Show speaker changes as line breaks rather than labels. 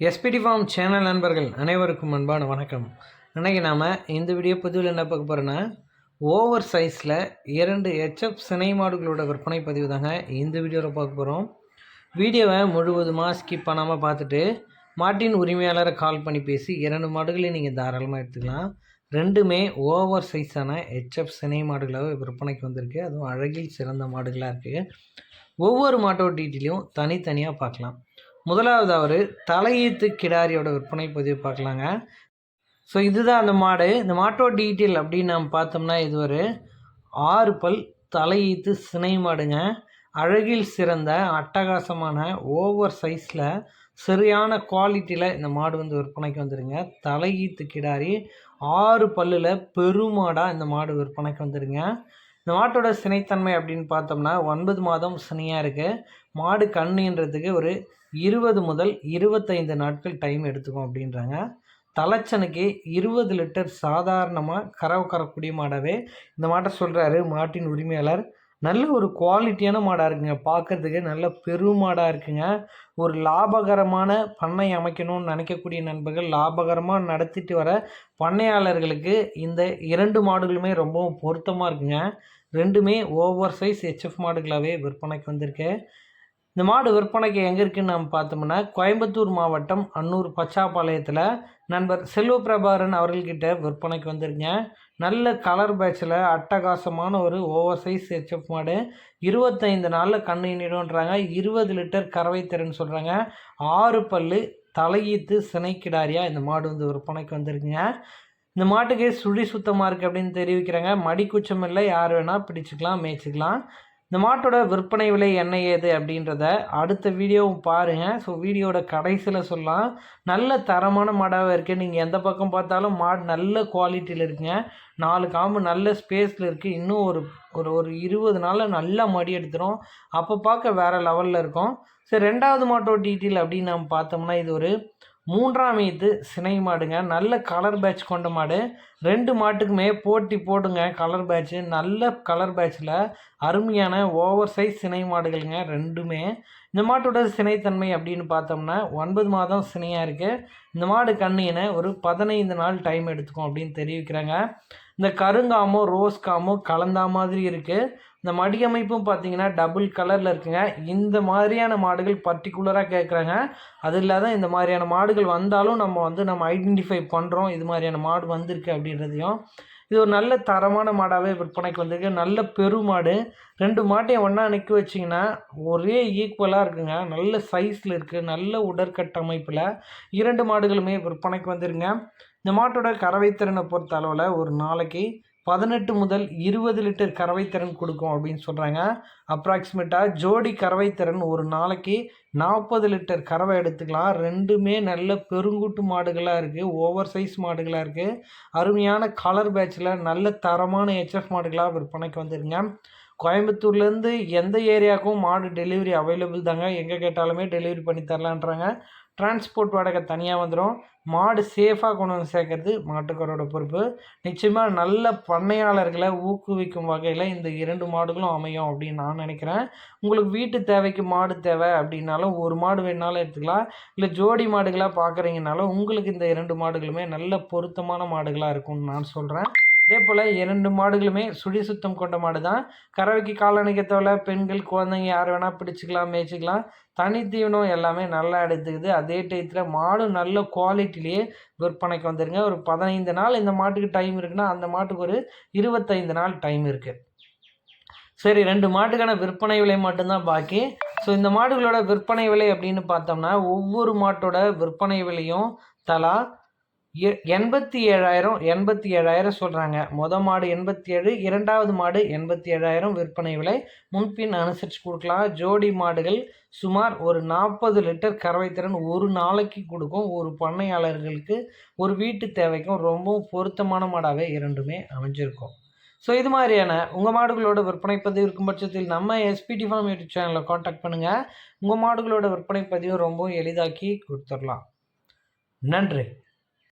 SPD form channel நண்பர்கள் அனைவருக்கும் அன்பான வணக்கம். இன்றைக்கி நாம் இந்த வீடியோ பதிவில் என்ன பார்க்க போகிறோன்னா ஓவர் சைஸில் இரண்டு ஹெச்எஃப் சினை மாடுகளோட விற்பனை பதிவு தாங்க இந்த வீடியோவில் பார்க்க போகிறோம் வீடியோவை முழுவதுமாக ஸ்கிப் பண்ணாமல் பார்த்துட்டு மாட்டின் உரிமையாளரை கால் பண்ணி பேசி இரண்டு மாடுகளையும் நீங்கள் தாராளமாக எடுத்துக்கலாம். ரெண்டுமே ஓவர் சைஸான ஹெச்எஃப் சினை மாடுகளாக விற்பனைக்கு வந்திருக்கு. அதுவும் அழகில் சிறந்த மாடுகளாக இருக்குது ஒவ்வொரு மாட்டோட டீட்டெயிலையும் தனித்தனியாக பார்க்கலாம். முதலாவது அவர் தலையீத்து கிடாரியோட விற்பனை பதிவு பார்க்கலாங்க. ஸோ இதுதான் அந்த மாடு. இந்த மாட்டோட டீட்டெயில் அப்படின்னு நம்ம பார்த்தோம்னா இது ஒரு ஆறு பல் தலையீத்து சினை மாடுங்க. அழகில் சிறந்த அட்டகாசமான ஓவர் சைஸில் சரியான குவாலிட்டியில் இந்த மாடு வந்து விற்பனைக்கு வந்துடுங்க தலையீத்து கிடாரி ஆறு பல்லில் பெருமாடாக இந்த மாடு விற்பனைக்கு வந்துடுங்க இந்த மாட்டோட சினைத்தன்மை அப்படின்னு பார்த்தோம்னா ஒன்பது மாதம் சினையாக இருக்குது மாடு கண்ணுன்றதுக்கு ஒரு இருபது முதல் இருபத்தைந்து நாட்கள் டைம் எடுத்துக்கும் அப்படின்றாங்க. தலைச்சனுக்கு இருபது லிட்டர் சாதாரணமாக கறவை கறக்கூடிய மாடவே இந்த மாட்டை சொல்கிறாரு மாட்டின் உரிமையாளர் நல்ல ஒரு குவாலிட்டியான மாடாக இருக்குங்க. பார்க்குறதுக்கு நல்ல பெரும் மாடாக இருக்குங்க. ஒரு லாபகரமான பண்ணை அமைக்கணும்னு நினைக்கக்கூடிய நண்பர்கள் லாபகரமாக நடத்திட்டு வர பண்ணையாளர்களுக்கு இந்த இரண்டு மாடுகளுமே ரொம்பவும் பொருத்தமாக இருக்குங்க. ரெண்டுமே ஓவர் சைஸ் ஹெச்எஃப் மாடுகளாகவே விற்பனைக்கு வந்திருக்கு. இந்த மாடு விற்பனைக்கு எங்கே இருக்குன்னு நம்ம பார்த்தோம்னா கோயம்புத்தூர் மாவட்டம் அன்னூர் பச்சாப்பாளையத்தில் நண்பர் செல்வ பிரபாரன் அவர்கள்கிட்ட விற்பனைக்கு வந்துருங்க நல்ல கலர் பேட்சில் அட்டகாசமான ஒரு ஓவர் சைஸ் ஹெச்எஃப் மாடு. இருபத்தைந்து நாளில் கண்ணிடுன்றாங்க இருபது லிட்டர் கறவை திறன் சொல்கிறாங்க ஆறு பல்லு தலையீத்து சினைக்கிடாரியாக இந்த மாடு வந்து விற்பனைக்கு வந்திருக்குங்க. இந்த மாட்டுக்கு சுழி சுத்தமாக இருக்குது அப்படின்னு தெரிவிக்கிறாங்க. மடிக்குச்சம் இல்லை. யார் வேணால் பிடிச்சிக்கலாம் மேய்ச்சிக்கலாம். இந்த மாட்டோட விற்பனை விலை என்ன ஏது அப்படின்றத அடுத்த வீடியோவும் பாருங்கள் ஸோ வீடியோட கடைசியில் சொல்லலாம். நல்ல தரமான மாடாக இருக்குது நீங்கள் எந்த பக்கம் பார்த்தாலும் மாடு நல்ல குவாலிட்டியில் இருக்குங்க. நாலு காம்பு நல்ல ஸ்பேஸில் இருக்குது இன்னும் ஒரு ஒரு ஒரு இருபது நாளில் நல்லா மடி எடுத்துரும். அப்போ பார்க்க வேறு லெவலில் இருக்கும். சரி ரெண்டாவது மாட்டோட டீட்டெயில் அப்படின்னு நம்ம பார்த்தோம்னா இது ஒரு மூன்றாம் ஈத்து சினை மாடுங்க. நல்ல கலர் பேட்ச் கொண்ட மாடு. ரெண்டு மாட்டுக்குமே போட்டி போடுங்க கலர் பேட்ச்சு நல்ல கலர் பேட்ச்சில் அருமையான ஓவர் சைஸ் சினை மாடுகளுங்க ரெண்டுமே. இந்த மாட்டோட சினைத்தன்மை அப்படின்னு பார்த்தோம்னா ஒன்பது மாதம் சினையாக இருக்குது இந்த மாடு கண்ணினை ஒரு பதினைந்து நாள் டைம் எடுத்துக்கும் அப்படின்னு தெரிவிக்கிறாங்க. இந்த கருங்காமோ ரோஸ் காமோ கலந்தா மாதிரி இருக்குது இந்த மடி அமைப்பும் பார்த்தீங்கன்னா டபுள் கலரில் இருக்குங்க. இந்த மாதிரியான மாடுகள் பர்டிகுலராக கேட்குறாங்க அது இல்லாத இந்த மாதிரியான மாடுகள் வந்தாலும் நம்ம வந்து நம்ம ஐடென்டிஃபை பண்ணுறோம் இது மாதிரியான மாடு வந்திருக்கு அப்படின்றதையும். இது ஒரு நல்ல தரமான மாடாகவே விற்பனைக்கு வந்திருக்கு. நல்ல பெருமாடு ரெண்டு மாட்டையும் ஒன்றா நிற்க வச்சிங்கன்னா ஒரே ஈக்குவலாக இருக்குங்க. நல்ல சைஸில் இருக்குது நல்ல உடற்கட்டமைப்பில் இரண்டு மாடுகளுமே விற்பனைக்கு வந்துருங்க. இந்த மாட்டோட கறவைத்திறனை பொறுத்த அளவில் ஒரு நாளைக்கு பதினெட்டு முதல் இருபது லிட்டர் கறவை திறன் கொடுக்கும் அப்படின்னு சொல்கிறாங்க அப்ராக்சிமேட்டாக ஜோடி கறவை திறன் ஒரு நாளைக்கு நாற்பது லிட்டர் கறவை எடுத்துக்கலாம். ரெண்டுமே நல்ல பெருங்குட்டு மாடுகளாக இருக்குது ஓவர் சைஸ் மாடுகளாக இருக்குது அருமையான கலர் பேட்சில் நல்ல தரமான ஹெச்எஃப் மாடுகளாக விற்பனைக்கு வந்துருங்க. கோயம்புத்தூர்லேருந்து எந்த ஏரியாவுக்கும் மாடு டெலிவரி அவைலபிள் தாங்க. எங்கே கேட்டாலுமே டெலிவரி பண்ணி தரலான்றாங்க. டிரான்ஸ்போர்ட் வாடகை தனியாக வந்துடும் மாடு சேஃபாக கொண்டு வந்து சேர்க்கறது மாட்டுக்காரோட பொறுப்பு. நிச்சயமாக நல்ல பண்ணையாளர்களை ஊக்குவிக்கும் வகையில் இந்த இரண்டு மாடுகளும் அமையும் அப்படின்னு நான் நினைக்கிறேன். உங்களுக்கு வீட்டு தேவைக்கு மாடு தேவை அப்படின்னாலும் ஒரு மாடு வேணாலும் எடுத்துக்கலாம். இல்லை ஜோடி மாடுகளாக பார்க்குறீங்கனாலும் உங்களுக்கு இந்த இரண்டு மாடுகளுமே நல்ல பொருத்தமான மாடுகளாக இருக்கும்னு நான் சொல்கிறேன் அதே போல் இரண்டு மாடுகளுமே சுழி சுத்தம் கொண்ட மாடு தான் கறவைக்கு காலணிக்கத்தோட பெண்கள் குழந்தைங்க யார் வேணால் பிடிச்சிக்கலாம் மேய்ச்சிக்கலாம். தனி தீவனம் எல்லாமே நல்லா எடுத்துக்குது. அதே டயத்தில் மாடு நல்ல குவாலிட்டிலேயே விற்பனைக்கு வந்துருங்க. ஒரு பதினைந்து நாள் இந்த மாட்டுக்கு டைம் இருக்குன்னா அந்த மாட்டுக்கு ஒரு இருபத்தைந்து நாள் டைம் இருக்குது சரி ரெண்டு மாட்டுக்கான விற்பனை விலை மட்டும்தான் பாக்கி. ஸோ இந்த மாடுகளோட விற்பனை விலை அப்படின்னு பார்த்தோம்னா ஒவ்வொரு மாட்டோட விற்பனை விலையும் தலா எண்பத்தி ஏழாயிரம் எண்பத்தி ஏழாயிரம் சொல்கிறாங்க மொதல் மாடு எண்பத்தி ஏழு இரண்டாவது மாடு எண்பத்தி ஏழாயிரம் விற்பனை விலை. முன்பின் அனுசரித்து கொடுக்கலாம். ஜோடி மாடுகள் சுமார் ஒரு நாற்பது லிட்டர் கறவை திறன் ஒரு நாளைக்கு கொடுக்கும். ஒரு பண்ணையாளர்களுக்கு ஒரு வீட்டு தேவைக்கும் ரொம்பவும் பொருத்தமான மாடாகவே இரண்டுமே அமைஞ்சிருக்கும். ஸோ இது மாதிரியான உங்கள் மாடுகளோட விற்பனை பதிவு இருக்கும் பட்சத்தில் நம்ம எஸ்பிடி ஃபார்ம் யூடியூப் சேனலில் காண்டாக்ட் பண்ணுங்கள் உங்கள் மாடுகளோட விற்பனை பதிவு ரொம்பவும் எளிதாக்கி கொடுத்துடலாம். நன்றி.